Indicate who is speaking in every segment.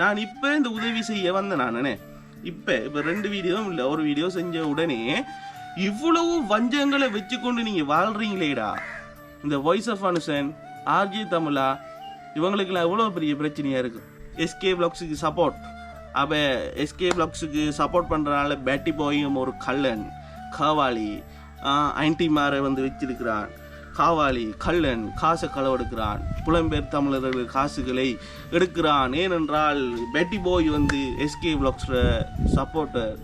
Speaker 1: நான் இப்போ இந்த உதவி செய்ய வந்தேன் நானே. இப்போ இப்போ ரெண்டு வீடியோவும் இல்லை ஒரு வீடியோ செஞ்ச உடனே இவ்வளவு வஞ்சங்களை வச்சுக்கொண்டு நீங்கள் வாழ்கிறீங்களேடா இந்த வாய்ஸ் ஆஃப் அனுசன் ஆர்ஜி தமிழா இவங்களுக்குலாம் எவ்வளோ பெரிய பிரச்சனையாக இருக்குது எஸ்கே பிளாக்ஸுக்கு சப்போர்ட் அப்போ எஸ்கே பிளாக்ஸுக்கு சப்போர்ட் பண்ணுறனால பேட்டி பாயும் ஒரு கல்லன் காவாளி ஐன்டிமாரை வந்து வச்சிருக்கிறான். காவாளி கள்ளன் காசை களவெடுக்கிறான். புலம்பெயர் தமிழர்கள் காசுகளை எடுக்கிறான். ஏனென்றால் பேட்டி போய் வந்து எஸ்கே பிளாக்ஸோட சப்போர்ட்டர்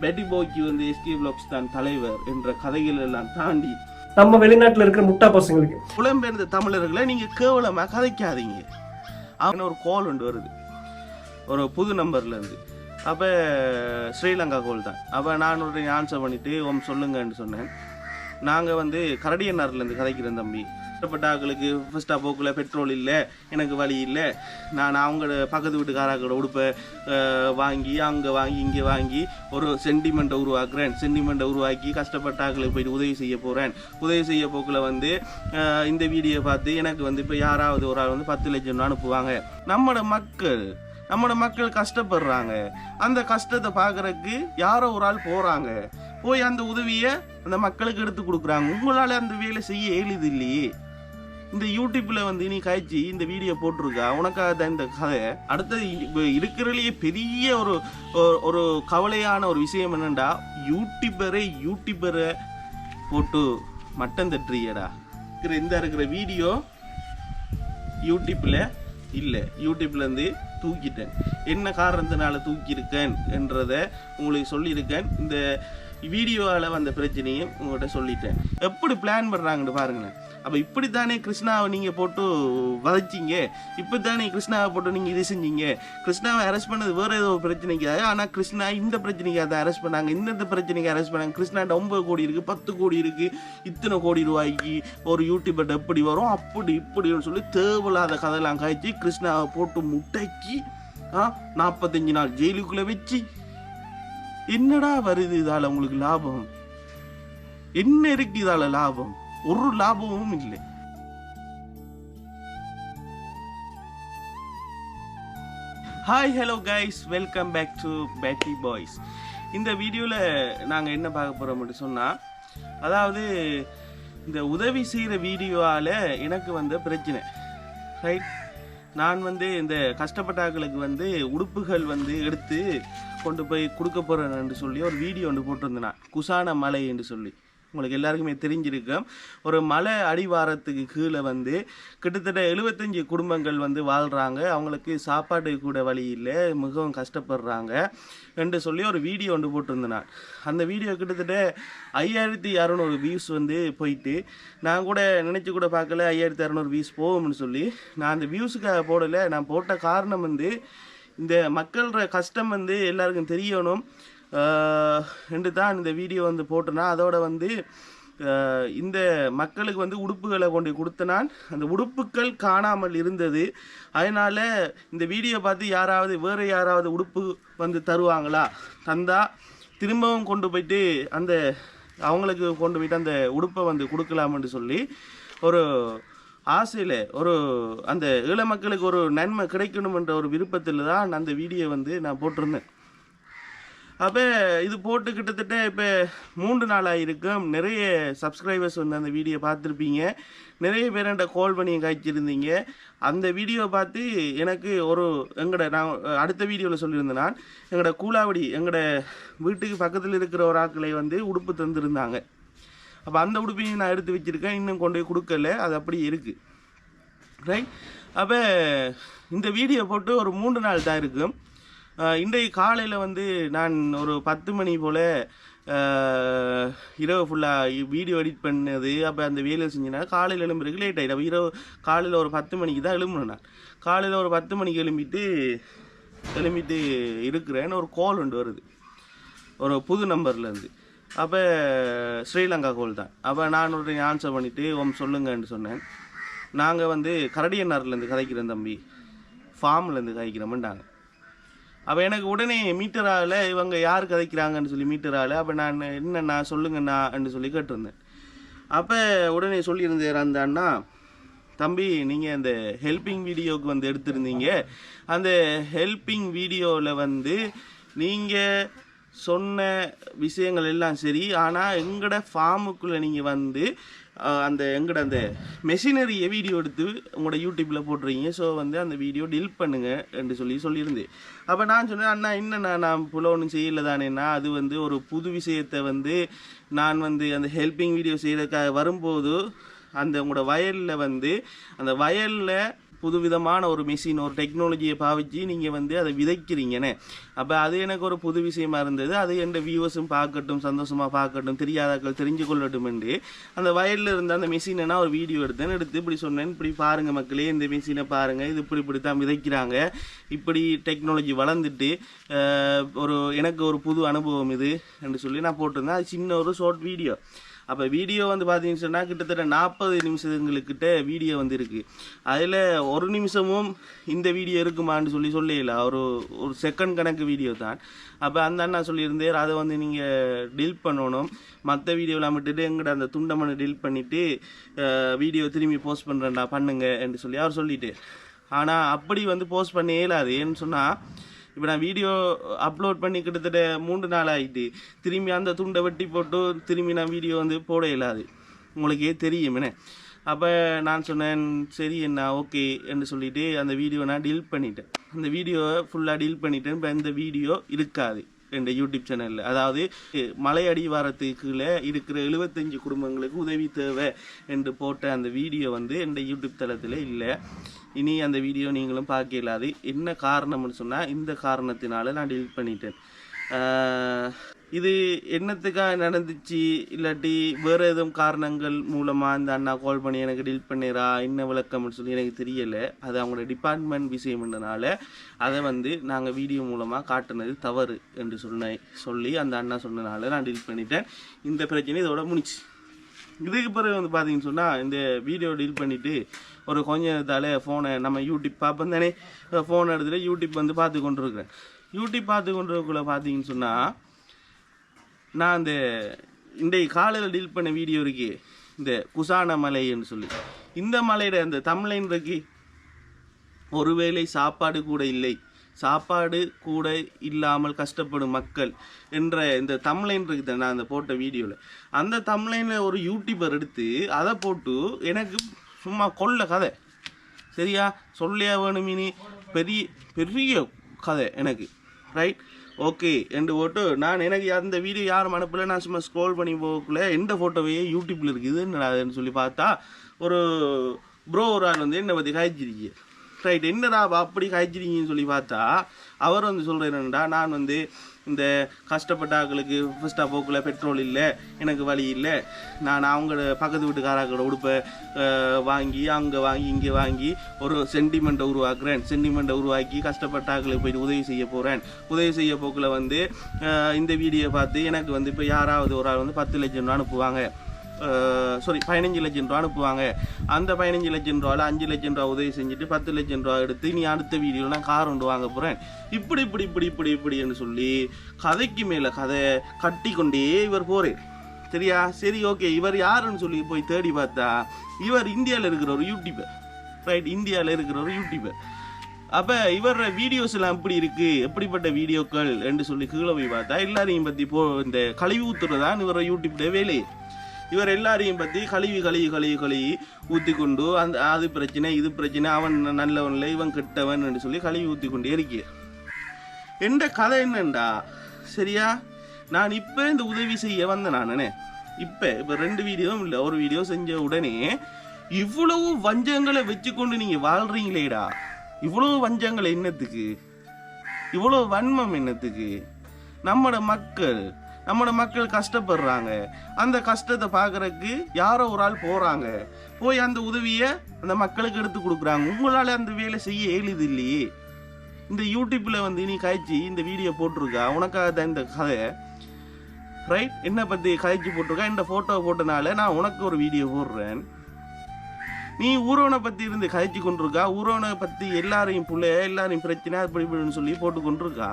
Speaker 1: பேட்டி போய்க்கு வந்து எஸ்கே பிளாக்ஸ் தான் தலைவர் என்ற கதைகள் எல்லாம் தாண்டி
Speaker 2: நம்ம வெளிநாட்டுல இருக்கிற முட்டா பசங்களுக்கு.
Speaker 1: புலம்பெயர்ந்த தமிழர்களை நீங்க கேவலமா கதைக்காதீங்க. அவன் ஒரு கால் ஒன்று வருது. ஒரு புது நம்பர்ல இருந்து. அப்ப ஸ்ரீலங்கா கோல் தான். அப்ப நான் ஒரு ஆன்சர் பண்ணிட்டு ஓம் சொல்லுங்கன்னு சொன்னேன். நாங்கள் வந்து கரடியன்னார்லேருந்து கதைக்கிறேன் தம்பி. கஷ்டப்பட்ட ஆட்களுக்கு போக்கில் பெட்ரோல் இல்லை எனக்கு வழி இல்லை. நான் அவங்களோட பக்கத்து வீட்டுக்காராக்களோட உடுப்பை வாங்கி அங்கே வாங்கி இங்கே வாங்கி ஒரு சென்டிமெண்ட்டை உருவாக்குறேன். சென்டிமெண்ட்டை உருவாக்கி கஷ்டப்பட்டாக்களுக்கு போயிட்டு உதவி செய்ய போகிறேன் உதவி செய்ய போக்கில் வந்து இந்த வீடியோ பார்த்து எனக்கு வந்து இப்போ யாராவது ஒரு ஆள் வந்து பத்து லட்சம் அனுப்புவாங்க. நம்மளோட மக்கள் நம்மளோட மக்கள் கஷ்டப்படுறாங்க. அந்த கஷ்டத்தை பார்க்குறக்கு யாரோ ஒரு ஆள் போகிறாங்க போய் அந்த உதவியை அந்த மக்களுக்கு எடுத்து கொடுக்குறாங்க. உங்களால் அந்த வேலை செய்ய எளிது இல்லையே. இந்த யூடியூப்பில் வந்து நீ காய்ச்சி இந்த வீடியோ போட்டிருக்கா. உனக்காக தான் இந்த கதை. அடுத்தது இப்போ இருக்கிறதுலேயே பெரிய ஒரு ஒரு- ஒரு கவலையான ஒரு விஷயம் என்னண்டா? யூடியூபரை யூடியூபரை போட்டு மட்டம் தட்டுறியடா. இருக்கிற இந்த இருக்கிற வீடியோ யூடியூப்பில் இல்லை. யூடியூப்லேருந்து தூக்கிட்டேன். என்ன காரணத்தினால தூக்கியிருக்கேன் என்றதை உங்களுக்கு சொல்லியிருக்கேன். இந்த வீடியோவில் வந்த பிரச்சனையும் உங்கள்கிட்ட சொல்லிட்டேன். எப்படி பிளான் பண்ணுறாங்கன்னு பாருங்களேன். அப்போ இப்படி தானே கிருஷ்ணாவை நீங்கள் போட்டு வதைச்சிங்க. இப்படி தானே கிருஷ்ணாவை போட்டு நீங்கள் இது செஞ்சீங்க. கிருஷ்ணாவை அரெஸ்ட் பண்ணது வேறு ஏதோ ஒரு பிரச்சனைக்காக ஆனால் கிருஷ்ணா இந்த பிரச்சனைக்கு அதை அரெஸ்ட் பண்ணாங்க. இந்த பிரச்சனைக்கு அரெஸ்ட் பண்ணாங்க. கிருஷ்ணாட்ட ஒன்பது கோடி இருக்குது பத்து கோடி இருக்குது இத்தனை கோடி ரூபாய்க்கு ஒரு யூடியூபர்ட்ட எப்படி வரும்? அப்படி இப்படின்னு சொல்லி தேவையில்லாத கதையெல்லாம் காய்ச்சி கிருஷ்ணாவை போட்டு முட்டைக்கி ஆ நாற்பத்தஞ்சு நாள் ஜெயிலுக்குள்ளே வச்சு என்னடா வருது இதால் உங்களுக்கு லாபம்? என்ன இருக்கு இதால் லாபம்? ஒரு லாபமும் இல்லை. Hi hello guys welcome back to பேட்டி பாய்ஸ் இந்த வீடியோவில் நாங்கள் என்ன பார்க்க போகிறோம் மட்டும் சொன்னால் அதாவது இந்த உதவி செய்கிற வீடியோவால் எனக்கு வந்த பிரச்சனை. ரைட் நான் வந்து இந்த கஷ்டப்பட்டாக்களுக்கு வந்து உடுப்புகள் வந்து எடுத்து கொண்டு போய் கொடுக்க போகிறேன்னு சொல்லி ஒரு வீடியோ ஒன்று போட்டிருந்தேன். குசான மலை என்று சொல்லி. உங்களுக்கு எல்லாருக்குமே தெரிஞ்சிருக்கும். ஒரு மலை அடிவாரத்துக்கு கீழே வந்து கிட்டத்தட்ட எழுபத்தஞ்சி குடும்பங்கள் வந்து வாழ்கிறாங்க அவங்களுக்கு சாப்பாடு கூட வழி இல்லை. மிகவும் கஷ்டப்படுறாங்க என்று சொல்லி ஒரு வீடியோ ஒன்று போட்டிருந்தேன். அந்த வீடியோ கிட்டத்தட்ட ஐயாயிரத்தி இரநூறு வியூஸ் வந்து போயிட்டு நான் கூட நினச்சி கூட பார்க்கல ஐயாயிரத்தி இரநூறு வியூஸ் போகும்னு சொல்லி. நான் அந்த வியூஸுக்காக போடலை. நான் போட்ட காரணம் வந்து இந்த மக்களோட கஷ்டம் வந்து எல்லாருக்கும் தெரியணும். என்று தான் இந்த வீடியோ வந்து போட்டேன்னா அதோட வந்து இந்த மக்களுக்கு வந்து உடுப்புகளை கொண்டு கொடுத்த நான் அந்த உடுப்புகள் காணாமல் இருந்தது. அதனால் இந்த வீடியோ பார்த்து யாராவது வேறு யாராவது உடுப்பு வந்து தருவாங்களா? தந்தா திரும்பவும் கொண்டு போயிட்டு அந்த அவங்களுக்கு கொண்டு போயிட்டு அந்த உடுப்பை வந்து கொடுக்கலாம்னு சொல்லி ஒரு ஆசையில் ஒரு அந்த ஈழ மக்களுக்கு ஒரு நன்மை கிடைக்கணுமென்ற ஒரு விருப்பத்தில் தான் அந்த வீடியோ வந்து நான் போட்டிருந்தேன். அப்போ இது போட்டு கிட்டத்தட்ட இப்போ மூன்று நாளாக இருக்கும் நிறைய சப்ஸ்கிரைபர்ஸ் வந்து அந்த வீடியோ பார்த்துருப்பீங்க. நிறைய பேர் என்கிட்ட கால் பண்ணி காய்ச்சிருந்தீங்க. அந்த வீடியோ பார்த்து எனக்கு ஒரு எங்களோட நான் அடுத்த வீடியோவில் சொல்லியிருந்தேன் நான் எங்களோட கூலாவடி எங்களோட வீட்டுக்கு பக்கத்தில் இருக்கிற ஒரு ஆட்களை வந்து உடுப்பு தந்திருந்தாங்க. அப்போ அந்த உடுப்பையும் நான் எடுத்து வச்சுருக்கேன். இன்னும் கொண்டு போய் கொடுக்கல. அது அப்படி இருக்குது ரைட் அப்போ இந்த வீடியோ போட்டு ஒரு மூன்று நாள் தான் இருக்கும் அஹ் இன்றைக்கு காலையில் வந்து நான் ஒரு பத்து மணி போல் இரவு ஃபுல்லாக வீடியோ எடிட் பண்ணது. அப்போ அந்த வேலை செஞ்சேன்னா காலையில் எழும்புறதுக்கு லேட் ஆகிடும் இரவு காலையில் ஒரு பத்து மணிக்கு தான் எழும்புனேன் நான். காலையில் ஒரு பத்து மணிக்கு எழும்பிட்டு எழும்பிட்டு இருக்கிறேன்னு ஒரு கால் ஒன்று வருது. ஒரு புது நம்பர்லேருந்து அப்போ ஸ்ரீலங்கா கோல் தான். அப்போ நான் ஒரு ஆன்சர் பண்ணிவிட்டு ஓம் சொல்லுங்கன்னு சொன்னேன். நாங்கள் வந்து கரடியன்னார்லேருந்து கதைக்கிறோம் தம்பி. ஃபார்ம்லேருந்து கதைக்கிறோம்ன்றாங்க. அப்போ எனக்கு உடனே மீட்டரால் இவங்க யார் கதைக்கிறாங்கன்னு சொல்லி மீட்டரால் அப்போ நான் என்னண்ணா சொல்லுங்கண்ணான்னு சொல்லி கேட்டிருந்தேன். அப்போ உடனே சொல்லியிருந்தார் அந்த அண்ணா தம்பி நீங்கள் அந்த ஹெல்பிங் வீடியோவுக்கு வந்து எடுத்திருந்தீங்க. அந்த ஹெல்பிங் வீடியோவில் வந்து நீங்கள் சொன்ன விஷயங்கள் எல்லாம் சரி. ஆனால் எங்களோட ஃபார்முக்குள்ளே நீங்கள் வந்து அந்த எங்களோட அந்த மெஷினரியை வீடியோ எடுத்து உங்களோட யூடியூப்பில் போட்டுறீங்க ஸோ வந்து அந்த வீடியோ டில் பண்ணுங்க என்று சொல்லி சொல்லியிருந்தேன். அப்போ நான் சொன்னேன் அண்ணா என்னண்ணா நான் புல ஒன்றும் செய்யல தானேண்ணா அது வந்து ஒரு புது விஷயத்தை வந்து நான் வந்து அந்த ஹெல்பிங் வீடியோ செய்யறதுக்காக வரும்போது அந்த உங்களோட வயலில் வந்து அந்த வயலில் புதுவிதமான ஒரு மிஷின் ஒரு டெக்னாலஜியை பாவிச்சு நீங்கள் வந்து அதை விதைக்கிறீங்கன்னு. அப்போ அது எனக்கு ஒரு புது விஷயமா இருந்தது. அது என் வியூவர்ஸும் பார்க்கட்டும் சந்தோஷமாக பார்க்கட்டும் தெரியாதாக்கள் தெரிஞ்சு கொள்ளட்டும் என்று அந்த வயலில் இருந்த அந்த மிஷினை நான் ஒரு வீடியோ எடுத்தேன். எடுத்து இப்படி சொன்னேன். இப்படி பாருங்கள் மக்களே இந்த மிஷினை பாருங்கள் இது இப்படி இப்படி தான் விதைக்கிறாங்க. இப்படி டெக்னாலஜி வளர்ந்துட்டு ஒரு எனக்கு ஒரு புது அனுபவம் இது என்று சொல்லி நான் போட்டிருந்தேன். அது சின்ன ஒரு ஷார்ட் வீடியோ அப்போ வீடியோ வந்து பார்த்தீங்கன்னு சொன்னால் கிட்டத்தட்ட நாற்பது நிமிஷங்களுக்கிட்ட வீடியோ வந்து அதில் ஒரு நிமிஷமும் இந்த வீடியோ இருக்குமான்னு சொல்லி சொல்லல ஒரு ஒரு செகண்ட் கணக்கு வீடியோ தான். அப்போ அந்த அண்ணா சொல்லியிருந்தேன் அதை வந்து நீங்கள் டில் பண்ணணும். மற்ற வீடியோலாம் விட்டுட்டு எங்கிட்ட அந்த துண்டமனை டில் பண்ணிவிட்டு வீடியோ திரும்பி போஸ்ட் பண்ணுறேன்டா பண்ணுங்க என்று சொல்லி அவர் சொல்லிட்டு ஆனால் அப்படி வந்து போஸ்ட் பண்ண இயலாது ஏன்னு சொன்னால் இப்போ நான் வீடியோ அப்லோட் பண்ணி கிட்டத்தட்ட மூன்று நாள் ஆகிட்டு திரும்பி அந்த துண்டை வெட்டி போட்டு திரும்பி நான் வீடியோ வந்து போட இயலாது உங்களுக்கே தெரியும் என்ன? அப்போ நான் சொன்னேன் சரி என்ன ஓகே என்று சொல்லிவிட்டு அந்த வீடியோ நான் டீல் பண்ணிட்டேன். அந்த வீடியோவை ஃபுல்லாக டீல் பண்ணிட்டேன். இப்போ இந்த வீடியோ இருக்காது. என் யூடியூப் சேனலில் அதாவது மலை அடிவாரத்துக்குள்ளே இருக்கிற எழுபத்தஞ்சு குடும்பங்களுக்கு உதவி தேவை என்று போட்ட அந்த வீடியோ வந்து என் யூடியூப் தளத்தில் இல்லை. இனி அந்த வீடியோ நீங்களும் பார்க்க இயலாது. என்ன காரணம்னு சொன்னால் இந்த காரணத்தினால நான் டெலிட் பண்ணிட்டேன். இது என்னத்துக்காக நடந்துச்சு? இல்லாட்டி வேறு எதுவும் காரணங்கள் மூலமாக இந்த அண்ணா கால் பண்ணி எனக்கு டீல் பண்ணிடுறா என்ன விளக்கம்னு சொல்லி எனக்கு தெரியலை. அது அவங்களோட டிபார்ட்மெண்ட் விஷயம்ன்றனால அதை வந்து நாங்கள் வீடியோ மூலமாக காட்டுனது தவறு என்று சொன்ன சொல்லி அந்த அண்ணா சொன்னனால நான் டீல் பண்ணிட்டேன். இந்த பிரச்சனை இதோட முடிச்சு இதுக்கு பிறகு வந்து பார்த்தீங்கன்னு சொன்னால் இந்த வீடியோ டீல் பண்ணிவிட்டு ஒரு கொஞ்சம் நேரத்தால் ஃபோனை நம்ம யூடியூப் பார்ப்போம் தானே? ஃபோன் எடுத்துகிட்டு யூடியூப் வந்து பார்த்து கொண்டிருக்கிறேன் யூடியூப் பார்த்து கொண்டிருக்கக்குள்ள பார்த்தீங்கன்னு சொன்னால் நான் அந்த இன்றைக்கு காலையில் டீல் பண்ண வீடியோ இருக்கு. இந்த குசான மலைன்னு சொல்லி. இந்த மலையில் அந்த தமிழன் இருக்கு. ஒருவேளை சாப்பாடு கூட இல்லை. சாப்பாடு கூட இல்லாமல் கஷ்டப்படும் மக்கள் என்ற இந்த தமிழைன் இருக்குது நான் அந்த போட்ட வீடியோவில் அந்த தமிழைனில் ஒரு யூடியூபர் எடுத்து அதை போட்டு எனக்கு சும்மா கொள்ள கதை. சரியா? சொல்லியா வேணும் இனி? பெரிய பெரிய கதை எனக்கு. ரைட் ஓகே என்று போட்டு நான் எனக்கு அந்த வீடியோ யாரும் அனுப்பல. நான் சும்மா ஸ்க்ரோல் பண்ணி போகக்குள்ள எந்த ஃபோட்டோவையே யூடியூப்பில் இருக்குதுன்னு என்னடாதுன்னு சொல்லி பார்த்தா ஒரு ப்ரோ ஒரு ஆள் வந்து என்னை பற்றி காய்ச்சிருக்கீங்க ரைட் என்னடா அப்படி காய்ச்சிருக்கீங்கன்னு சொல்லி பார்த்தா அவர் வந்து சொல்கிறேன் என்னடா நான் வந்து இந்த கஷ்டப்பட்ட ஆக்களுக்கு ஃபர்ஸ்ட் போக்கில் பெட்ரோல் இல்லை எனக்கு வழி இல்லை. நான் அவங்களோட பக்கத்து வீட்டுக்காராக்களோட உடுப்பை வாங்கி அங்கே வாங்கி இங்கே வாங்கி ஒரு சென்டிமெண்ட்டை உருவாக்குறேன். சென்டிமெண்ட்டை உருவாக்கி கஷ்டப்பட்ட ஆக்களுக்கு போயிட்டு உதவி செய்ய போகிறேன் உதவி செய்ய போக்கில் வந்து இந்த வீடியோ பார்த்து எனக்கு வந்து இப்போ யாராவது ஒரு ஆள் வந்து பத்து லட்சம் ரூபா அனுப்புவாங்க. சாரி பதினஞ்சு லட்சம் ரூபா அனுப்புவாங்க அந்த பதினஞ்சு லட்சம் ரூபாவில் அஞ்சு லட்சம் ரூபா உதவி செஞ்சுட்டு பத்து லட்சம் ரூபா எடுத்து நீ அடுத்த வீடியோவில் நான் கார் ஒன்று வாங்க போகிறேன் இப்படி இப்படி இப்படி இப்படி இப்படின்னு சொல்லி கதைக்கு மேலே கதை கட்டி கொண்டே இவர் போகிறார் சரியா? சரி ஓகே இவர் யாருன்னு சொல்லி போய் தேடி பார்த்தா இவர் இந்தியாவில் இருக்கிற ஒரு யூடியூபர் ரைட் இந்தியாவில் இருக்கிற ஒரு யூடியூபர் அப்போ இவர் வீடியோஸ் எல்லாம் எப்படி இருக்கு? எப்படிப்பட்ட வீடியோக்கள்? என்று சொல்லி கீழே போய் பார்த்தா எல்லாரையும் பற்றி போ இந்த கழிவு ஊத்துறதான் இவர யூடியூப்ல வேலையை. இவர் எல்லாரையும் பற்றி கழுவி கழுவி கழுவி கழுவி ஊற்றி கொண்டு அந்த அது பிரச்சனை இது பிரச்சனை அவன் நல்லவன் இல்லை இவன் கெட்டவன் என்று சொல்லி கழுவி ஊற்றி கொண்டே இருக்கு. என்ற கதை என்னண்டா? சரியா? நான் இப்போ இந்த உதவி செய்ய வந்தேன் நானே? இப்போ இப்போ ரெண்டு வீடியோவும் இல்லை ஒரு வீடியோ செஞ்ச உடனே இவ்வளவு வஞ்சங்களை வச்சுக்கொண்டு நீங்கள் வாழ்கிறீங்களேடா இவ்வளவு வஞ்சங்களை என்னத்துக்கு? இவ்வளவு வன்மம் என்னத்துக்கு? நம்மட மக்கள் நம்மளோட மக்கள் கஷ்டப்படுறாங்க. அந்த கஷ்டத்தை பார்க்குறக்கு யாரோ ஒரு ஆள் போகிறாங்க போய் அந்த உதவியை அந்த மக்களுக்கு எடுத்து கொடுக்குறாங்க. உங்களால் அந்த வேலை செய்ய எளிது இல்லையே. இந்த யூடியூப்பில் வந்து நீ காய்ச்சி இந்த வீடியோ போட்டிருக்கா? உனக்காக தான் இந்த கதை. ரைட் என்னை பற்றி காய்ச்சி போட்டிருக்கா? இந்த ஃபோட்டோவை போட்டனால நான் உனக்கு ஒரு வீடியோ போடுறேன். நீ ஊரோனை பற்றி இருந்து கதைச்சு கொண்டிருக்கா? ஊரோனை பற்றி எல்லாரையும் புள்ள எல்லாரையும் பிரச்சனை அப்படி இப்படின்னு சொல்லி போட்டு கொண்டிருக்கா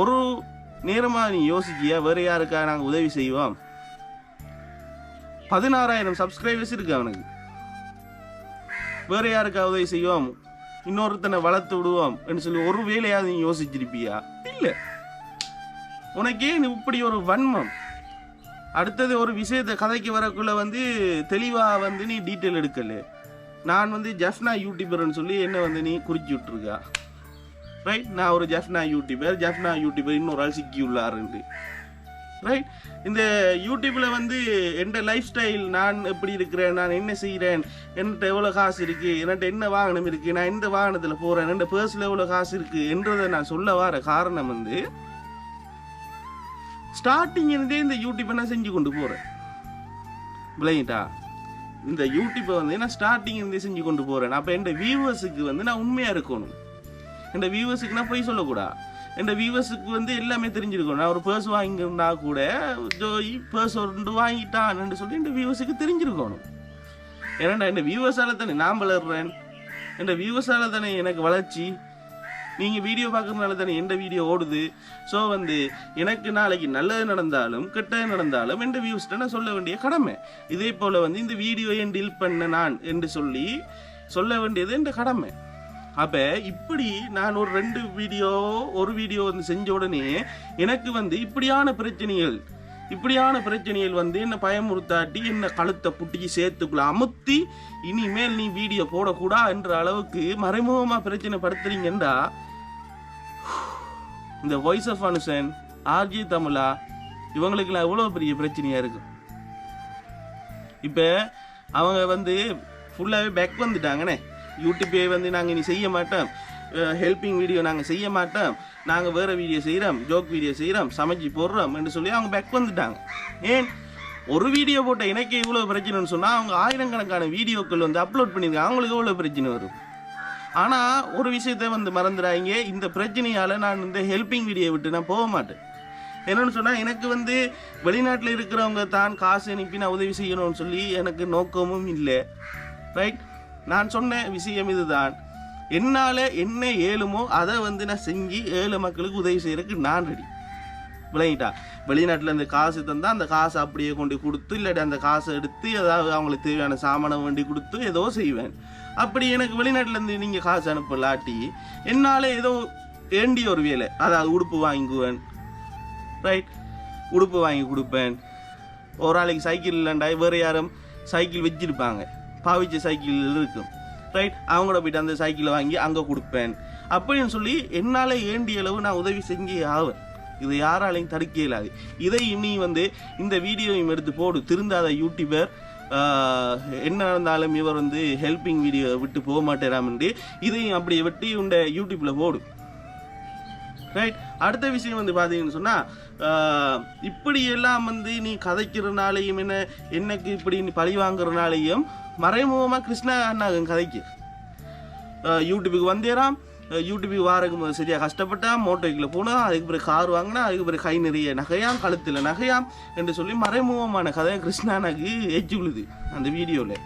Speaker 1: ஒரு நேரமா நீ யோசிக்கியா? வேற யாருக்கா நாங்க உதவி செய்வோம்? பதினாறாயிரம் சப்ஸ்கிரைபர்ஸ் இருக்கு அவனுக்கு. வேற யாருக்கா உதவி செய்வோம்? இன்னொருத்தனை வளர்த்து விடுவோம் என்று சொல்லி ஒரு வேலையாவது நீ யோசிச்சிருப்பியா? இல்லை. உனக்கே இப்படி ஒரு வன்மம். அடுத்தது ஒரு விஷயத்தை கதைக்கு வரக்குள்ள வந்து தெளிவாக வந்து நீ டீட்டெயில் எடுக்கல. நான் வந்து ஜஃப்னா யூடியூபர்னு சொல்லி என்ன வந்து நீ குறிச்சு விட்டுருக்கா? ரைட் நான் ஒரு ஜஃப்னா யூடியூபர் ஜஃப்னா யூடியூபர் இன்னொரு ஆள் சிக்கி உள்ளாருன்ட்டு. ரைட் இந்த யூடியூப்பில் வந்து எந்த லைஃப் ஸ்டைல் நான் எப்படி இருக்கிறேன் நான் என்ன செய்கிறேன் என்கிட்ட எவ்வளோ காசு இருக்குது என்கிட்ட என்ன வாகனம் இருக்குது நான் எந்த வாகனத்தில் போகிறேன் என்கிட்ட பர்ஸில் எவ்வளோ காசு இருக்குது என்றதை நான் சொல்ல வர காரணம் வந்து ஸ்டார்டிங் இருந்தே இந்த யூடியூப்பை நான் செஞ்சு கொண்டு போகிறேன் விளங்கிட்டா இந்த யூடியூப்பை வந்து நான் ஸ்டார்டிங் இருந்தே செஞ்சு கொண்டு போகிறேன் அப்போ என் வியூவர்ஸுக்கு வந்து நான் உண்மையாக இருக்கணும். என் வியூவர்ஸுக்குனா போய் சொல்லக்கூடா. என் வியூவர்ஸுக்கு வந்து எல்லாமே தெரிஞ்சிருக்கும். நான் ஒரு பர்ஸ் வாங்கியிருந்தா கூட ஜோய் பர்ஸ் ஒன்று வாங்கிட்டான்னு சொல்லி இந்த வியூவர்ஸுக்கு தெரிஞ்சிருக்கணும். ஏன்னா என் வியூவர்ஸால் தானே நான் வளர்றேன். இந்த வியூவர்ஸால் தானே எனக்கு வளர்ச்சி. நீங்கள் வீடியோ பார்க்கறதுனால தானே எந்த வீடியோ ஓடுது. ஸோ வந்து எனக்கு நாளைக்கு நல்லது நடந்தாலும் கெட்டது நடந்தாலும் எந்த வியூஸ்ட்டு நான் சொல்ல வேண்டிய கடமை. இதே போல் வந்து இந்த வீடியோ என் டீல் பண்ண நான் என்று சொல்லி சொல்ல வேண்டியது என்ற கடமை. அப்போ இப்படி நான் ஒரு ரெண்டு வீடியோ ஒரு வீடியோ வந்து செஞ்ச உடனே எனக்கு வந்து இப்படியான பிரச்சனைகள் இப்படியான பிரச்சனைகள் வந்து என்னை பயமுறுத்தாட்டி என்னை கழுத்தை புட்டிக்கு சேர்த்துக்குள்ள அமுத்தி இனிமேல் நீ வீடியோ போடக்கூடா என்ற அளவுக்கு மறைமுகமாக பிரச்சனை படுத்துறீங்கன்றா? இந்த வாய்ஸ் ஆஃப் அனுசன் ஆர்ஜி தமிழா இவங்களுக்குலாம் எவ்வளோ பெரிய பிரச்சனையாக இருக்கும் இப்போ அவங்க வந்து ஃபுல்லாகவே பேக் வந்துட்டாங்கண்ணே. யூடியூப்பே வந்து நாங்கள் இனி செய்ய மாட்டோம். ஹெல்பிங் வீடியோ நாங்கள் செய்ய மாட்டோம். நாங்கள் வேறு வீடியோ செய்கிறோம் ஜோக் வீடியோ செய்கிறோம் சமைச்சு போடுறோம் என்று சொல்லி அவங்க பேக் வந்துட்டாங்க. ஏன்? ஒரு வீடியோ போட்ட எனக்கு இவ்வளோ பிரச்சனைன்னு சொன்னால் அவங்க ஆயிரக்கணக்கான வீடியோக்கள் வந்து அப்லோட் பண்ணியிருக்காங்க. அவங்களுக்கு எவ்வளோ பிரச்சனை வரும்? ஆனால் ஒரு விஷயத்த வந்து மறந்துடாங்க இந்த பிரச்சனையால் நான் இந்த ஹெல்பிங் வீடியோ விட்டு நான் போக மாட்டேன். என்னென்னு சொன்னால் எனக்கு வந்து வெளிநாட்டில் இருக்கிறவங்க தான் காசு அனுப்பி நான் உதவி செய்யணும்னு சொல்லி எனக்கு நோக்கமும் இல்லை. ரைட் நான் சொன்ன விஷயம் இதுதான். என்னால் என்ன ஏழுமோ அதை வந்து நான் செஞ்சு ஏழு மக்களுக்கு உதவி செய்கிறதுக்கு நான் ரெடி விளங்கிட்டா? வெளிநாட்டில் இந்த காசு தந்தால் அந்த காசை அப்படியே கொண்டு கொடுத்து இல்லாட்டி அந்த காசை எடுத்து ஏதாவது அவங்களுக்கு தேவையான சாமானை வேண்டி கொடுத்து ஏதோ செய்வேன். அப்படி எனக்கு வெளிநாட்டிலேருந்து நீங்கள் காசு அனுப்பலாட்டி என்னால் ஏதோ வேண்டிய ஒரு வேலை. அதாவது உடுப்பு வாங்குவேன் ரைட் உடுப்பு வாங்கி கொடுப்பேன். ஒரு நாளைக்கு சைக்கிள் இல்லைண்டா வேறு யாரும் சைக்கிள் வச்சிருப்பாங்க. பாவிச்ச சைக்கிள் இருக்கும். ரைட் அவங்களோட போயிட்டு அந்த சைக்கிளை வாங்கி அங்கே கொடுப்பேன். அப்படின்னு சொல்லி என்னால் ஏண்டிய அளவு நான் உதவி செஞ்சே ஆவேன். இது யாராலையும் தடுக்க இயலாது இதை நீ வந்து இந்த வீடியோவையும் எடுத்து போடு. திருந்தாத யூடியூபர் என்ன நடந்தாலும் இவர் வந்து ஹெல்பிங் வீடியோ விட்டு போக மாட்டேறாமண்டு இதையும் அப்படியே வெட்டி உண்ட யூடியூப்பில் போடு. ரைட் அடுத்த விஷயம் வந்து பார்த்தீங்கன்னு சொன்னால் இப்படி எல்லாம் வந்து நீ கதைக்கிறனாலையும் என்ன என்னக்கு இப்படி நீ பழி வாங்குறனாலையும் மறைமுகமாக கிருஷ்ணா அண்ணா கதைக்கு. யூடியூபுக்கு வந்தேராம் யூடியூபுக்கு வாரக்கு சரியாக கஷ்டப்பட்டான் மோட்டோக்கில் போனால் அதுக்கு பிறகு கார் வாங்கினா அதுக்கு பிறகு கை நிறைய நகையாம் கழுத்தில் நகையாம் என்று சொல்லி மறைமுகமான கதையை கிருஷ்ணானாக்கு எச்சு விழுது அந்த வீடியோவில்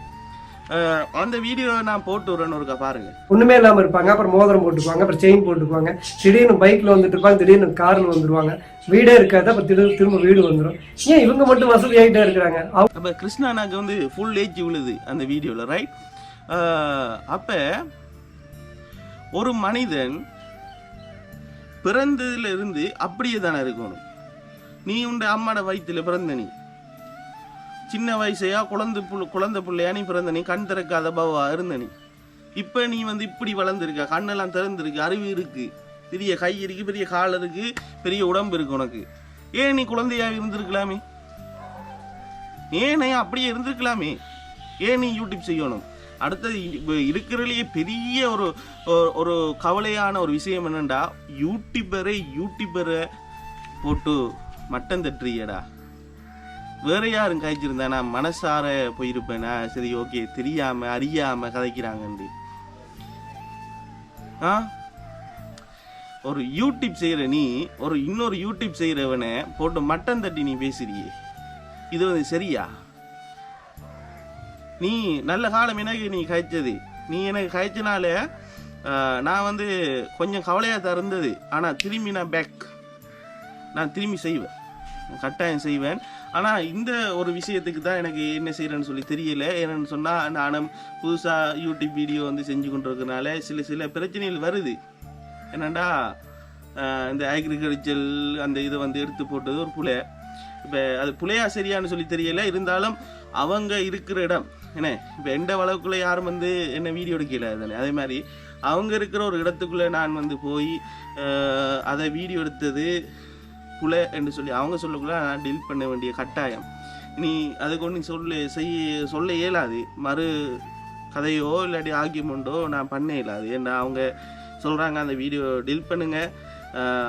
Speaker 1: அந்த வீடியோவை நான் போட்டு விட்றேன்னு ஒருக்கா பாருங்க.
Speaker 2: ஒண்ணுமே இல்லாம இருப்பாங்க. அப்புறம் மோதிரம் போட்டுக்குவாங்க அப்புறம் செயின் போட்டுக்குவாங்க. திடீர்னு பைக்ல வந்துட்டு இருப்பாங்க திடீர்னு கார்ல வந்துருவாங்க. வீடே இருக்காது அப்புறம் திரும்ப திரும்ப வீடு வந்துடும் ஏன் இவங்க மட்டும் வசதி ஆகிட்டே இருக்கிறாங்க
Speaker 1: அப்போ கிருஷ்ணானாக்கு வந்து ஃபுல் ஏஜ் விழுது அந்த வீடியோவில் ரைட் அப்போ ஒரு மனிதன் பிறந்ததுல இருந்து அப்படியே தானே இருக்கணும். நீ உண்ட அம்மாட வயிற்றுல பிறந்த நீ. சின்ன வயசையா குழந்தை புள்ள குழந்தை பிள்ளையா நீ பிறந்த நீ கண் திறக்காத பவா இருந்த நீ. இப்போ நீ வந்து இப்படி வளர்ந்துருக்க கண்ணெல்லாம் திறந்துருக்கு அறிவு இருக்கு. பெரிய கை இருக்கு பெரிய கால் இருக்கு பெரிய உடம்பு இருக்கு உனக்கு. ஏன் நீ குழந்தையாக இருந்திருக்கலாமே? ஏன் அப்படியே இருந்திருக்கலாமே? ஏன் நீ யூடியூப் செய்யணும்? அடுத்தது இப்போ பெரிய ஒரு ஒரு- ஒரு கவலையான ஒரு விஷயம் என்னண்டா? யூடியூபரை யூடியூபரை போட்டு மட்டம் தட்டுறியடா. வேற யாரும் கழிச்சிருந்தா நான் மனசார போயிருப்பேனா? சரி ஓகே தெரியாம அறியாம கதைக்கிறாங்கண்டி ஆ? ஒரு யூடியூப் செய்கிற நீ ஒரு இன்னொரு யூடியூப் செய்கிறவனை போட்டு மட்டன் தட்டி நீ பேசுறியே. இது வந்து சரியா? நீ நல்ல காலம் எனக்கு நீ கழிச்சது. நீ எனக்கு கழிச்சனால நான் வந்து கொஞ்சம் கவலையாக தான் இருந்தது. ஆனால் திரும்பி நான் பேக் நான் திரும்பி செய்வேன். கட்டாயம் செய்வேன். ஆனால் இந்த ஒரு விஷயத்துக்கு தான் எனக்கு என்ன செய்கிறேன்னு சொல்லி தெரியல. என்னன்னு சொன்னால் நானும் புதுசாக யூடியூப் வீடியோ வந்து செஞ்சு கொண்டிருக்கனால சில சில பிரச்சனைகள் வருது. என்னண்டா இந்த அக்ரிகல்ச்சர் அந்த இதை வந்து எடுத்து போட்டது ஒரு புலை. இப்போ அது புலையா சரியான்னு சொல்லி தெரியல. இருந்தாலும் அவங்க இருக்கிற இடம் என்ன இப்போ எந்த வளவுக்குள்ளே யாரும் வந்து என்ன வீடியோ எடுக்கல தானே அதே மாதிரி அவங்க இருக்கிற ஒரு இடத்துக்குள்ளே நான் வந்து போய் அதை வீடியோ எடுத்தது குல என்று சொல்லி அவங்க சொல்லக்குள்ள நான் டெலிட் பண்ண வேண்டிய கட்டாயம். நீ அதுக்கு ஒன்று சொல்ல செய்ய சொல்ல இயலாது. மறு கதையோ இல்லாட்டி ஆர்கியூமெண்ட்டோ நான் பண்ண இயலாது. ஏன்னா அவங்க சொல்கிறாங்க அந்த வீடியோ டெலிட் பண்ணுங்கள்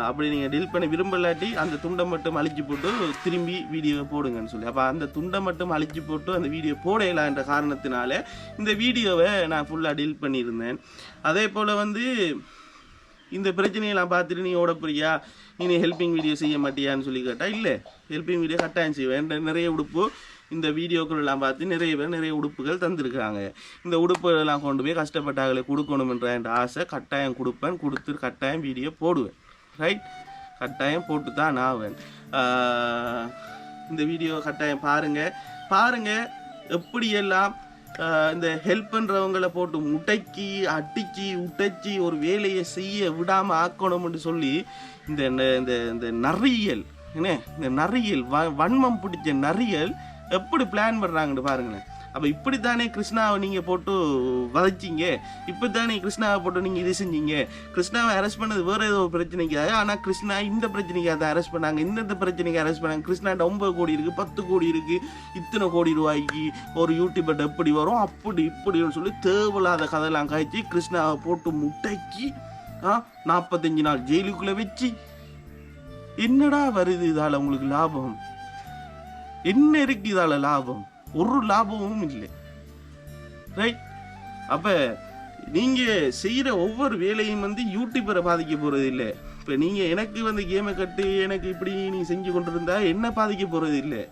Speaker 1: அப்படி நீங்கள் டெலிட் பண்ண விரும்பலாட்டி அந்த துண்டை மட்டும் அழிச்சு போட்டு திரும்பி வீடியோவை போடுங்கன்னு சொல்லி. அப்போ அந்த துண்டை மட்டும் அழிச்சு போட்டு அந்த வீடியோ போடையில என்ற காரணத்தினால இந்த வீடியோவை நான் ஃபுல்லாக டெலிட் பண்ணியிருந்தேன். அதே போல் வந்து இந்த பிரச்சனையெல்லாம் பார்த்துட்டு நீ ஓடப்புறியா நீ ஹெல்பிங் வீடியோ செய்ய மாட்டியான்னு சொல்லி கேட்டால் இல்லை. ஹெல்பிங் வீடியோ கட்டாயம் செய்வேன். நிறைய உடுப்பு இந்த வீடியோக்கள் எல்லாம் பார்த்து நிறைய பேர் நிறைய உடுப்புகள் தந்திருக்காங்க. இந்த உடுப்புகள் எல்லாம் கொண்டு போய் கஷ்டப்பட்டாங்களே கொடுக்கணுமென்ற என்ற ஆசை கட்டாயம் கொடுப்பேன். கொடுத்து கட்டாயம் வீடியோ போடுவேன். ரைட் கட்டாயம் போட்டு தான் ஆவேன் இந்த வீடியோ கட்டாயம் பாருங்கள் பாருங்கள் எப்படியெல்லாம் இந்த ஹெல்ப் பண்ணுறவங்கள போட்டு முட்டைக்கி அடிச்சு உடைச்சி ஒரு வேலையை செய்ய விடாமல் ஆக்கணும்னு சொல்லி இந்த இந்த- இந்த இந்த நரியல் என்ன? இந்த நரியல் வ வன்மம் பிடிச்ச நரியல் எப்படி பிளான் பண்ணுறாங்கன்னு பாருங்களேன். அப்போ இப்படி தானே கிருஷ்ணாவை நீங்கள் போட்டு வதைச்சிங்க? இப்போ தானே கிருஷ்ணாவை போட்டு நீங்கள் இது செஞ்சீங்க? கிருஷ்ணாவை அரெஸ்ட் பண்ணது வேறு ஏதோ பிரச்சனைக்காக ஆனால் கிருஷ்ணா இந்த பிரச்சனைக்காக தான் அரெஸ்ட் பண்ணாங்க. இந்த பிரச்சனைக்கு அரெஸ்ட் பண்ணாங்க. கிருஷ்ணாட்ட ஒன்பது கோடி இருக்குது பத்து கோடி இருக்குது இத்தனை கோடி ரூபாய்க்கு ஒரு யூடியூபர்ட்ட எப்படி வரும்? அப்படி இப்படின்னு சொல்லி தேவையில்லாத கதையெல்லாம் காய்ச்சி கிருஷ்ணாவை போட்டு முட்டைக்கு ஆ நாற்பத்தஞ்சு நாள் ஜெயிலுக்குள்ளே வச்சு. என்னடா வருது இதால் உங்களுக்கு லாபம்? என்ன இருக்கு இதால லாபம்? ஒரு லாபமும் இல்லை. ரைட் அப்போ நீங்கள் செய்கிற ஒவ்வொரு வேலையும் வந்து யூடியூபரை பாதிக்க போகிறது இல்லை இப்போ நீங்கள் எனக்கு வந்து கேமை கட்டு எனக்கு இப்படி நீ செஞ்சு கொண்டிருந்தா என்ன பாதிக்க போகிறது இல்லை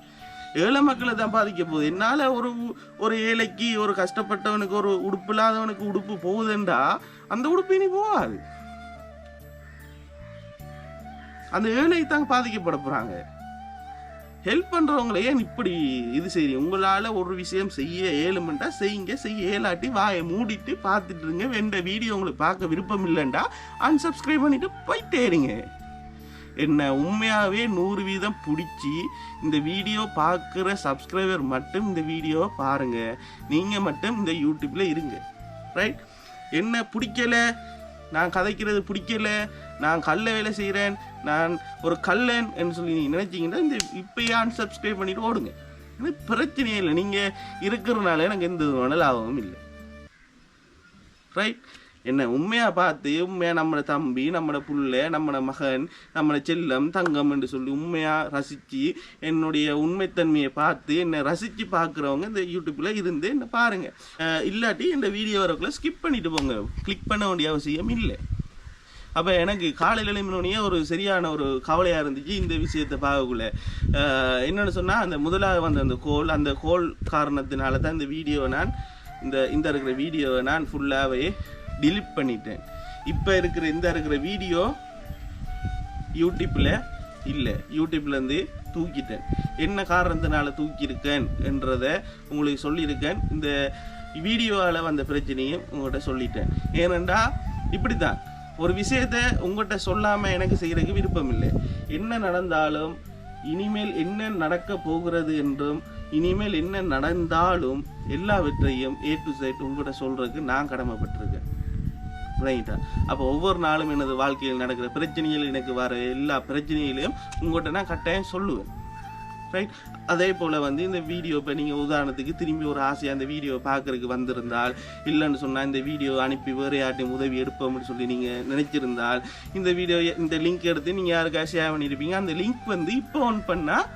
Speaker 1: ஏழை மக்களை தான் பாதிக்க போகுது. என்னால் ஒரு ஒரு ஏழைக்கு ஒரு கஷ்டப்பட்டவனுக்கு ஒரு உடுப்பு இல்லாதவனுக்கு உடுப்பு போகுதுண்டா அந்த உடுப்பு இனி போகாது. அந்த ஏழை தான் பாதிக்கப்பட போகிறாங்க ஹெல்ப் பண்ணுறவங்களே ஏன் இப்படி இது சரி உங்களால் ஒரு விஷயம் செய்ய ஏழுமெண்டா செய்யுங்க. செய்ய ஏழாட்டி வாயை மூடிட்டு பார்த்துட்டு இருங்க. வெண்ட வீடியோ உங்களுக்கு பார்க்க விருப்பம் இல்லைண்டா. அன்சப்ஸ்கிரைப் பண்ணிவிட்டு போயிட்டே இருங்க. என்ன உண்மையாகவே நூறு வீதம் பிடிச்சி இந்த வீடியோ பார்க்குற சப்ஸ்கிரைபர் மட்டும் இந்த வீடியோவை பாருங்கள் நீங்கள் மட்டும் இந்த யூடியூப்பில் இருங்க. ரைட் என்ன பிடிக்கல? நான் கதைக்கிறது பிடிக்கல நான் கல்ல வேலை செய்கிறேன் நான் ஒரு கல்லன் என்று சொல்லி நீங்கள் நினைச்சிங்கன்னா இந்த இப்போயே அன்சப்ஸ்கிரைப் பண்ணிட்டு ஓடுங்க. இது பிரச்சனையே இல்லை. நீங்கள் இருக்கிறனால எனக்கு எந்த விதமான லாபமும் இல்லை. ரைட் என்ன உண்மையாக பார்த்து உண்மையாக நம்மளோட தம்பி நம்மளோட புள்ள நம்மளோட மகன் நம்மளோட செல்லம் தங்கம் என்று சொல்லி உண்மையாக ரசித்து என்னுடைய உண்மைத்தன்மையை பார்த்து என்னை ரசித்து பார்க்குறவங்க இந்த யூடியூப்பில் இருந்து என்ன பாருங்கள் இல்லாட்டி இந்த வீடியோ வரக்குள்ள ஸ்கிப் பண்ணிட்டு போங்க. கிளிக் பண்ண வேண்டிய அவசியம் இல்லை. அப்போ எனக்கு காலையில் எழுப்பினோடனே ஒரு சரியான ஒரு கவலையாக இருந்துச்சு இந்த விஷயத்தை பார்க்கக்குள்ள. என்னென்னு என்னன்னு சொன்னால் அந்த முதலாக வந்த அந்த கோல் அந்த கோல் காரணத்தினால தான் இந்த வீடியோவை நான் இந்த இந்த இருக்கிற வீடியோவை நான் ஃபுல்லாகவே டிலீட் பண்ணிட்டேன். இப்போ இருக்கிற இந்த இருக்கிற வீடியோ யூடியூப்பில் இல்லை. யூடியூப்லேருந்து தூக்கிட்டேன். என்ன காரணத்தினால தூக்கியிருக்கேன் என்றதை உங்களுக்கு சொல்லியிருக்கேன். இந்த வீடியோவால் வந்த பிரச்சனையும் உங்கள்கிட்ட சொல்லிட்டேன். ஏனெண்டா இப்படி தான் ஒரு விஷயத்த உங்கள்கிட்ட சொல்லாமல் எனக்கு செய்கிறதுக்கு விருப்பம் இல்லை என்ன நடந்தாலும் இனிமேல் என்ன நடக்க போகிறது என்றும் இனிமேல் என்ன நடந்தாலும் எல்லாவற்றையும் ஏ டு சைட் உங்கள்கிட்ட சொல்கிறதுக்கு நான் கடமைப்பட்டிருக்கேன். விளங்கிட்டேன் அப்போ ஒவ்வொரு நாளும் எனது வாழ்க்கையில் நடக்கிற பிரச்சனைகள் எனக்கு வர எல்லா பிரச்சனைகளையும் உங்கள்கிட்ட நான் கட்டாயம் சொல்லுவேன். ரைட் அதே போல் வந்து இந்த வீடியோ இப்போ நீங்கள் உதாரணத்துக்கு திரும்பி ஒரு ஆசையாக அந்த வீடியோ பார்க்குறதுக்கு வந்திருந்தால் இல்லைன்னு சொன்னால் இந்த வீடியோ அனுப்பி வேறு யார்ட்டையும் உதவி எடுப்போம்னு சொல்லி நீங்கள் நினச்சிருந்தால் இந்த வீடியோ இந்த லிங்க் எடுத்து நீங்கள் யாருக்கா ஷேர் பண்ணியிருப்பீங்க அந்த லிங்க் வந்து இப்போ ஆன் பண்ணால்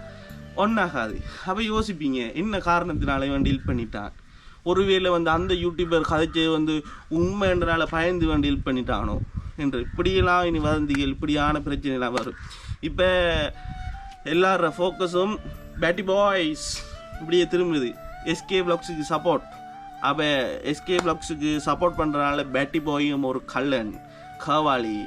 Speaker 1: ஒன் ஆகாது. அப்போ யோசிப்பீங்க என்ன காரணத்தினால இவன் டீல் பண்ணிட்டான்? ஒருவேளை வந்து அந்த யூடியூபர் கதைச்சு வந்து உண்மைன்றனால பயந்து வந்து ஹெல்ப் பண்ணிட்டானோ என்று. இப்படியெல்லாம் இனி வதந்திகள் இப்படியான பிரச்சனைலாம் வரும். இப்போ எல்லாரோட ஃபோக்கஸும் பேட்டி பாய்ஸ் இப்படியே திரும்புது. எஸ்கே பிளாக்ஸுக்கு சப்போர்ட் அப்போ எஸ்கே பிளாக்ஸுக்கு சப்போர்ட் பண்ணுறனால பேட்டி பாயும் ஒரு கள்ளன் காவாளி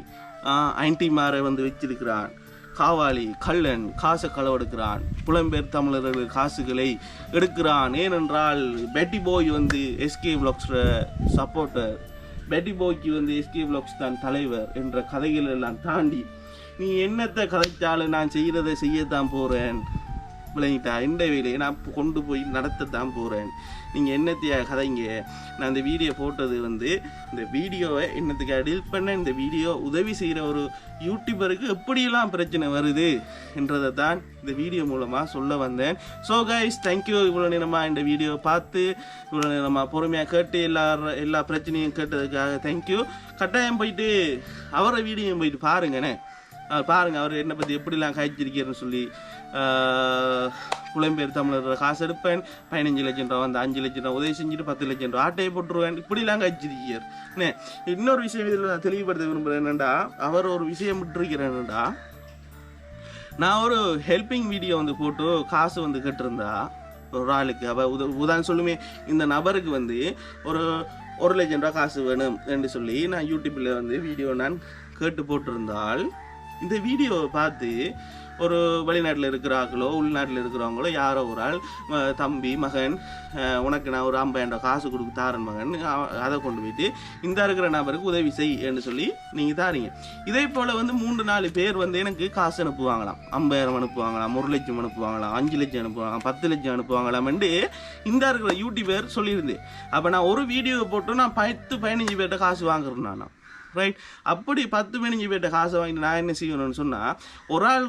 Speaker 1: ஆன்டிமாரை வந்து வச்சிருக்கிறான். காவாலி கள்ளன் காசை களவெடுக்கிறான். புலம்பெயர் தமிழர்கள் காசுகளை எடுக்கிறான். ஏனென்றால் பெட்டி போய் வந்து எஸ்கே பிளாக்ஸோட சப்போர்ட்டர் பெட்டி போய்க்கு வந்து எஸ்கே பிளாக்ஸ் தான் தலைவர் என்ற கதைகள் எல்லாம் தாண்டி நீ என்னத்தை கதைச்சாலும் நான் செய்கிறதை செய்யத்தான் போகிறேன் விளங்கிட்டா இந்த வேலையை நான் கொண்டு போய் நடத்தத்தான் போகிறேன் நீங்கள் என்னத்தையாக கதைங்க? நான் இந்த வீடியோ போட்டது வந்து இந்த வீடியோவை என்னத்துக்காக டீல் பண்ண இந்த வீடியோ உதவி செய்கிற ஒரு யூடியூபருக்கு எப்படியெல்லாம் பிரச்சனை வருது என்றதை தான் இந்த வீடியோ மூலமாக சொல்ல வந்தேன். ஸோ கைஸ் தேங்க்யூ இவ்வளோ நேரமாக இந்த வீடியோ பார்த்து இவ்வளோ நேரமாக பொறுமையாக கேட்டு எல்லா எல்லா பிரச்சனையும் கேட்டதுக்காக தேங்க்யூ கட்டாயம் போயிட்டு அவரை வீடியோ போயிட்டு பாருங்கண்ணே. அவர் பாருங்கள் அவர் என்னை பற்றி எப்படிலாம் காய்ச்சிருக்கிறேன்னு சொல்லி. புலம்பெயர் தமிழர் காசு எடுப்பேன் பதினஞ்சு லட்சம் ரூபா வந்து அஞ்சு லட்சம் ரூபா உதவி செஞ்சுட்டு பத்து லட்சம் ரூபா ஆட்டையை போட்டுருவேன். இப்படிலாம் காய்ச்சிருக்கிறார் இன்னொரு விஷயம் இதில் நான் தெளிவுபடுத்த விரும்புகிறேன் என்னண்டா? அவர் ஒரு விஷயம் விட்டுருக்கிறேன்டா நான் ஒரு ஹெல்பிங் வீடியோ வந்து போட்டு காசு வந்து கேட்டிருந்தா ஒரு ஆளுக்கு அவ உத உதாரணம் சொல்லுமே இந்த நபருக்கு வந்து ஒரு ஒரு லட்சம் ரூபா காசு வேணும் என்று சொல்லி நான் யூடியூப்பில் வந்து வீடியோ நான் கேட்டு போட்டிருந்தால் இந்த வீடியோவை பார்த்து ஒரு வெளிநாட்டில் இருக்கிறார்களோ உள்நாட்டில் இருக்கிறவங்களோ யாரோ ஒரு ஆள் தம்பி மகன் உனக்கு நான் ஒரு ஐம்பதாயிரம் காசு கொடுக்கு தாரன் மகன் அதை கொண்டு போயிட்டு இந்த இருக்கிற நபருக்கு உதவி செய் என்று சொல்லி நீங்கள் தாரீங்க. இதே போல் வந்து மூன்று நாலு பேர் வந்து எனக்கு காசு அனுப்புவாங்களாம். ஐம்பதாயிரம் அனுப்புவாங்களாம் ஒரு லட்சம் அனுப்புவாங்களாம் அஞ்சு லட்சம் அனுப்புவாங்க பத்து லட்சம் அனுப்புவாங்களாம்ண்டு இந்த இருக்கிற யூடியூபர் சொல்லியிருந்தேன் அப்போ நான் ஒரு வீடியோ போட்டு நான் பத்து பதினஞ்சு பேர்கிட்ட காசு வாங்குறேன் நான். ரைட் அப்படி பத்து மணிக்கு போய்ட்டு காசை வாங்கிட்டு நான் என்ன செய்யணும்னு சொன்னால் ஒரு ஆள்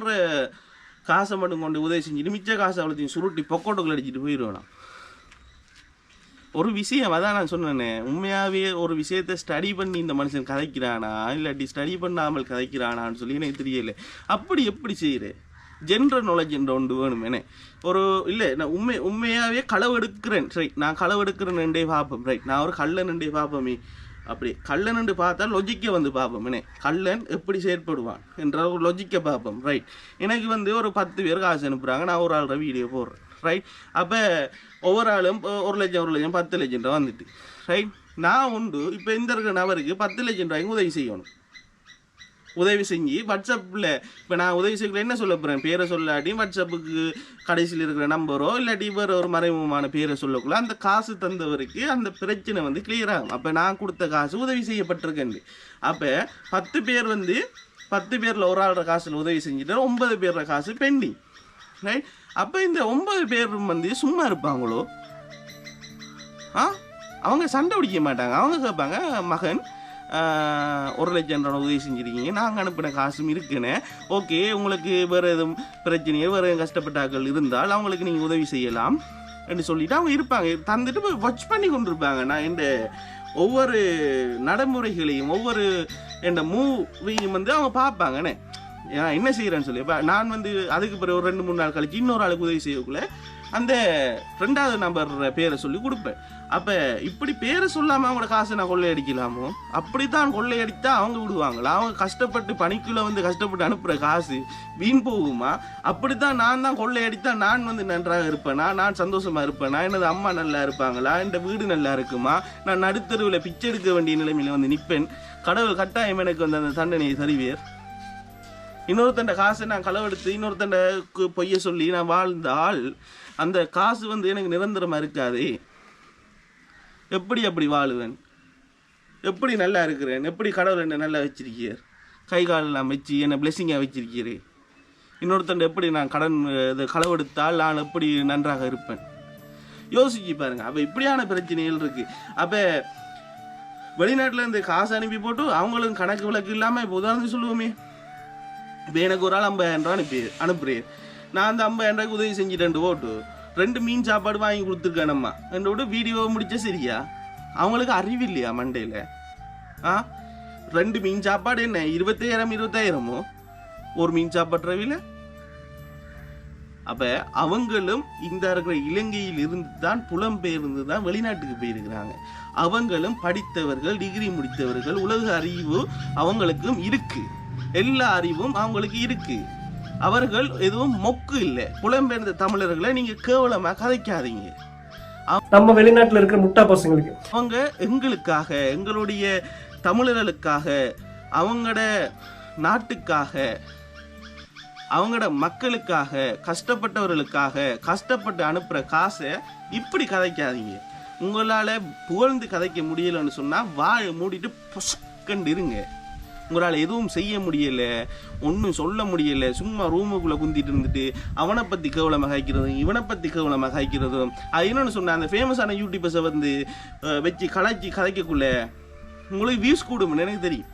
Speaker 1: காசை மட்டும் கொண்டு உதவி செஞ்சுட்டு மிச்ச காசை அவ்வளோத்தையும் சுருட்டி பொக்கோட்டுக்குள்ள அடிச்சிட்டு போயிடுவேன் ஒரு விஷயம் அதான் நான் சொன்னேனே உண்மையாகவே ஒரு விஷயத்தை ஸ்டடி பண்ணி இந்த மனுஷன் கதைக்கிறானா இல்லாட்டி ஸ்டடி பண்ணாமல் கதைக்கிறானான்னு சொல்லி எனக்கு தெரியலை. அப்படி எப்படி செய்யுது ஜென்ரல் நாலேஜ் என்ற ஒன்று வேணும் என்ன ஒரு இல்லை நான் உண்மை உண்மையாகவே களவு எடுக்கிறேன். ரைட் நான் களவு எடுக்கிறேன்டே பார்ப்போம். ரைட் நான் ஒரு கள்ளனண்டே பார்ப்போமே. அப்படி கல்லனுண்டு பார்த்தா லொஜிக்கை வந்து பார்ப்போம். என்ன கள்ளன் எப்படி செயற்படுவான் என்ற ஒரு லொஜிக்கை பார்ப்போம். ரைட் எனக்கு வந்து ஒரு பத்து பேர் காசு அனுப்புகிறாங்க நான் ஒரு ஆள் வீடியோ போடுறேன். ரைட் அப்போ ஒவ்வொரு ஆளும் ஒரு லட்சம் ஒரு லட்சம் பத்து லட்சம் ரூபா வந்துட்டு. ரைட் நான் உண்டு. இப்போ இந்த இருக்கிற நபருக்கு பத்து லட்சம் ரூபாய்க்கு உதவி செய்யணும். உதவி செஞ்சு வாட்ஸ்அப்பில் இப்போ நான் உதவி செய்யல என்ன சொல்ல போகிறேன் பேரை சொல்லாட்டி வாட்ஸ்அப்புக்கு கடைசியில் இருக்கிற நம்பரோ இல்லாட்டி வேறு ஒரு மறைமுகமான பேரை சொல்லக்குள்ள அந்த காசு தந்தவருக்கு அந்த பிரச்சனை வந்து கிளியர் ஆகும். அப்போ நான் கொடுத்த காசு உதவி செய்யப்பட்டிருக்கேன் அப்போ பத்து பேர் வந்து பத்து பேரில் ஒரு ஆளோட காசில் உதவி செஞ்சுட்டு ஒன்பது பேரோட காசு பெண்டிங் ரைட் அப்போ இந்த ஒன்பது பேரும் வந்து சும்மா இருப்பாங்களோ? ஆ? அவங்க சண்டை பிடிக்க மாட்டாங்க. அவங்க கேட்பாங்க மகன் ஒரு லட்சம் ரூபா உதவி செஞ்சுருக்கீங்க. நாங்கள் அனுப்பின காசும் இருக்குன்னு. ஓகே உங்களுக்கு வேறு எதுவும் பிரச்சனையோ வேறு எதுவும் கஷ்டப்பட்டாக்கள் இருந்தால் அவங்களுக்கு நீங்கள் உதவி செய்யலாம் என்று சொல்லிட்டு அவங்க இருப்பாங்க. தந்துட்டு போய் வாட்ச் பண்ணி கொண்டு இருப்பாங்க நான் இந்த ஒவ்வொரு நடைமுறைகளையும் ஒவ்வொரு இந்த மூவியும் வந்து அவங்க பார்ப்பாங்கண்ணே என்ன செய்கிறேன்னு சொல்லி இப்போ நான் வந்து அதுக்கு பிறகு ஒரு ரெண்டு மூணு நாள் கழிச்சு இன்னொரு ஆளுக்கு உதவி செய்யக்குள்ள அந்த ரெண்டாவது நம்பர் பேரை சொல்லி கொடுப்பேன். அப்போ இப்படி பேரை சொல்லாமல் அவங்களோட காசை நான் கொள்ளையடிக்கலாமோ? அப்படி தான் கொள்ளையடித்தா அவங்க விடுவாங்களா? அவங்க கஷ்டப்பட்டு பணிக்குள்ளே வந்து கஷ்டப்பட்டு அனுப்புகிற காசு வீண் போகுமா? அப்படி தான் நான் தான் கொள்ளையடித்தா நான் வந்து நன்றாக இருப்பேனா? நான் சந்தோஷமாக இருப்பேனா? எனது அம்மா நல்லா இருப்பாங்களா? இந்த வீடு நல்லா இருக்குமா? நான் நடுத்தருவில் பிச்சை எடுக்க வேண்டிய நிலைமையில வந்து நிற்பேன். கடவுள் கட்டாயம் எனக்கு வந்து அந்த தண்டனையை தருவியர் இன்னொருத்தண்ட காசை நான் களவெடுத்து இன்னொருத்தண்ட பொய்ய சொல்லி நான் வாழ்ந்தால் அந்த காசு வந்து எனக்கு நிரந்தரமாக இருக்காதே. எப்படி அப்படி வாழுவேன்? எப்படி நல்லா இருக்கிறேன்? எப்படி கடவுள் என்ன நல்லா வச்சிருக்கீர் கை காலெல்லாம் வச்சு என்னை பிளெஸிங்காக வச்சிருக்கீரு இன்னொருத்தன் எப்படி நான் கடன் இது களவெடுத்தால் நான் எப்படி நன்றாக இருப்பேன்? யோசிச்சு பாருங்க. அப்போ இப்படியான பிரச்சனைகள் இருக்குது அப்போ வெளிநாட்டில் இருந்து காசு அனுப்பி போட்டு அவங்களும் கணக்கு விளக்கு இல்லாமல் இப்போ உதாரணத்துக்கு சொல்லுவோமே. இப்போ எனக்கு ஒரு ஆள் ஐம்பதாயிரம் ரூபா அனுப்பி அனுப்புறேன். நான் அந்த ஐம்பது ரூபாய்க்கு உதவி செஞ்சுட்டு ஓட்டு. ரெண்டு மீன் சாப்பாடு வாங்கி கொடுத்துருக்கேன் நம்ம ரெண்டு வீடியோ முடிச்ச சரியா? அவங்களுக்கு அறிவு இல்லையா மண்டையில்? ஆ? ரெண்டு மீன் சாப்பாடு என்ன? இருபத்தாயிரம் இருபத்தாயிரமோ? ஒரு மீன் சாப்பாடு ரவியில் அப்போ அவங்களும் இந்த இருக்கிற இலங்கையில் இருந்து தான் புலம்பெயர்ந்து தான் வெளிநாட்டுக்கு போயிருக்கிறாங்க. அவங்களும் படித்தவர்கள் டிகிரி முடித்தவர்கள் உலக அறிவு அவங்களுக்கும் இருக்குது எல்லா அறிவும் அவங்களுக்கு இருக்குது அவர்கள் எதுவும் மொக்கு இல்லை. புலம்பெயர்ந்த தமிழர்களை நீங்க கேவலமா கதைக்காதீங்க.
Speaker 2: நம்ம வெளிநாட்டுல இருக்கிற முட்டா பசங்களுக்கு.
Speaker 1: அவங்க எங்களுக்காக எங்களுடைய தமிழர்களுக்காக அவங்களோட நாட்டுக்காக அவங்களோட மக்களுக்காக கஷ்டப்பட்டவர்களுக்காக கஷ்டப்பட்டு அனுப்புகிற காசை இப்படி கதைக்காதீங்க. உங்களால் புகழ்ந்து கதைக்க முடியலைன்னு சொன்னால் வாயை மூடிட்டு பொசக்கண்டு இருங்க. உங்களால் எதுவும் செய்ய முடியலை ஒன்றும் சொல்ல முடியல சும்மா ரூமுக்குள்ளே குந்திட்டு இருந்துட்டு அவனை பற்றி கேவலமாக மகாய்க்கிறதும் இவனை பற்றி கேவலமாக மகாய்க்கிறதும் அது என்னென்னு சொன்னால் அந்த ஃபேமஸான யூடியூபர்ஸை வந்து வச்சு கலாய்ச்சி கதைக்கக்குள்ள உங்களுக்கு வியூஸ் கூடும் எனக்கு தெரியும்.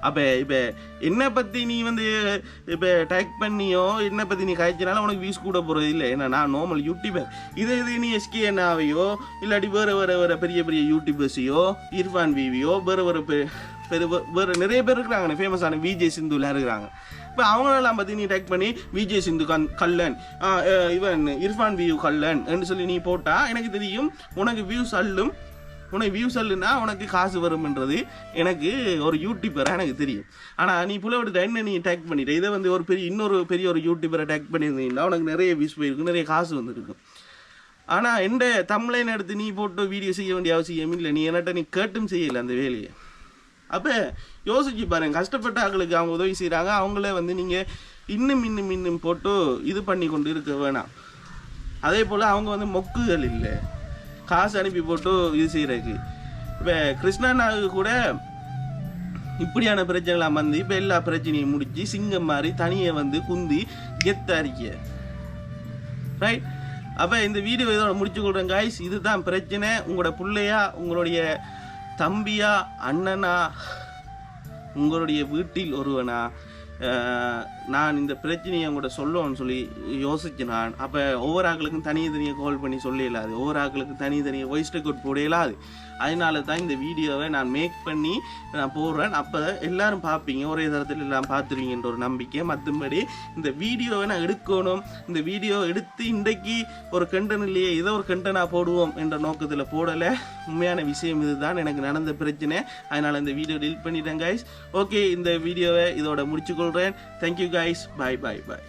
Speaker 1: அப்போ இப்போ என்னை பற்றி நீ வந்து இப்போ டேக் பண்ணியோ என்னை பற்றி நீ காய்ச்சினாலும் உனக்கு வியூஸ் கூட போகிறது இல்லை. ஏன்னா நான் நார்மல் யூடியூபர் இதே இது நீ எஸ்கேஎன் ஆவையோ இல்லாட்டி வேறு வேறு வேறு பெரிய பெரிய யூடியூபர்ஸையோ இர்ஃபான் விவியோ வேறு வேறு பெ- பெரு வேறு நிறைய பேர் இருக்கிறாங்க. ஃபேமஸான விஜய் சிந்துலாம் இருக்கிறாங்க. இப்போ அவங்களெல்லாம் பற்றி நீ டேக் பண்ணி விஜய் சிந்து கண் கல்லன் இவன் இர்ஃபான் வியூ கல்லன் என்று சொல்லி நீ போட்டால் எனக்கு தெரியும் உனக்கு வியூஸ் அள்ளும். உனக்கு வியூஸ் அல்லுனா உனக்கு காசு வரும்ன்றது எனக்கு ஒரு யூடியூபராக எனக்கு தெரியும். ஆனால் நீ புலவெடுத்த என்ன நீ டேக் பண்ணிட்ட? இதை வந்து ஒரு பெரிய இன்னொரு பெரிய ஒரு யூடியூபரை டேக் பண்ணியிருந்தீங்கன்னா உனக்கு நிறைய வியூஸ் போயிருக்கும் நிறைய காசு வந்துருக்கும். ஆனால் எந்த தமிழை எடுத்து நீ போட்டு வீடியோ செய்ய வேண்டிய அவசியம் இல்லை நீ என்னட்ட நீ கேட்டும் செய்யலை அந்த வேலையை. அப்போ யோசிச்சு பாருங்க கஷ்டப்பட்ட ஆட்களுக்கு அவங்க உதவி செய்கிறாங்க அவங்களே வந்து நீங்கள் இன்னும் இன்னும் இன்னும் போட்டு இது பண்ணி கொண்டு இருக்க வேணாம். அதே போல் அவங்க வந்து மொக்குகள் இல்லை. காசு அனுப்பி போட்டு இது செய்கிறதுக்கு இப்போ கிருஷ்ணனாவுக்கு கூட இப்படியான பிரச்சனைலாம் வந்து இப்போ எல்லா பிரச்சனையும் முடிச்சு சிங்கம் மாதிரி தனியை வந்து குந்தி கெத்தரிக்க ரைட் அப்போ இந்த வீடியோ இதோட முடிச்சு கொடுறேன் காய்ஸ் இதுதான் பிரச்சனை. உங்களோட பிள்ளையா உங்களுடைய தம்பியா அண்ணனா உங்களுடைய வீட்டில் ஒருவனா? நான் இந்த பிரச்சனையை உங்கள்கிட்ட சொல்லுவோம்னு சொல்லி யோசிச்சினான். அப்போ ஒவ்வொரு ஆக்களுக்கும் தனியே தனியாக கால் பண்ணி சொல்லிடலாது ஒவ்வொரு ஆக்களுக்கும் தனி தனியாக வாய்ஸ் ரெக்கார்ட் போட இயலாது அதனால தான் இந்த வீடியோவை நான் மேக் பண்ணி நான் போடுறேன். அப்போ எல்லாரும் பார்ப்பீங்க. ஒரே தரத்தில் எல்லாம் பார்த்துருவீங்கன்ற ஒரு நம்பிக்கை. மற்றபடி இந்த வீடியோவை நான் எடுக்கணும். இந்த வீடியோ எடுத்து இன்றைக்கு ஒரு கண்டன் இல்லையே ஏதோ ஒரு கண்டனாக போடுவோம் என்ற நோக்கத்தில் போடலை. உண்மையான விஷயம் இதுதான். எனக்கு நடந்த பிரச்சனை. அதனால் இந்த வீடியோ டெலிட் பண்ணிட்டேன் கைஸ் ஓகே இந்த வீடியோவை இதோட முடிச்சுக்கொள்கிறேன் தேங்க்யூ கைஸ் பாய் பாய் பாய்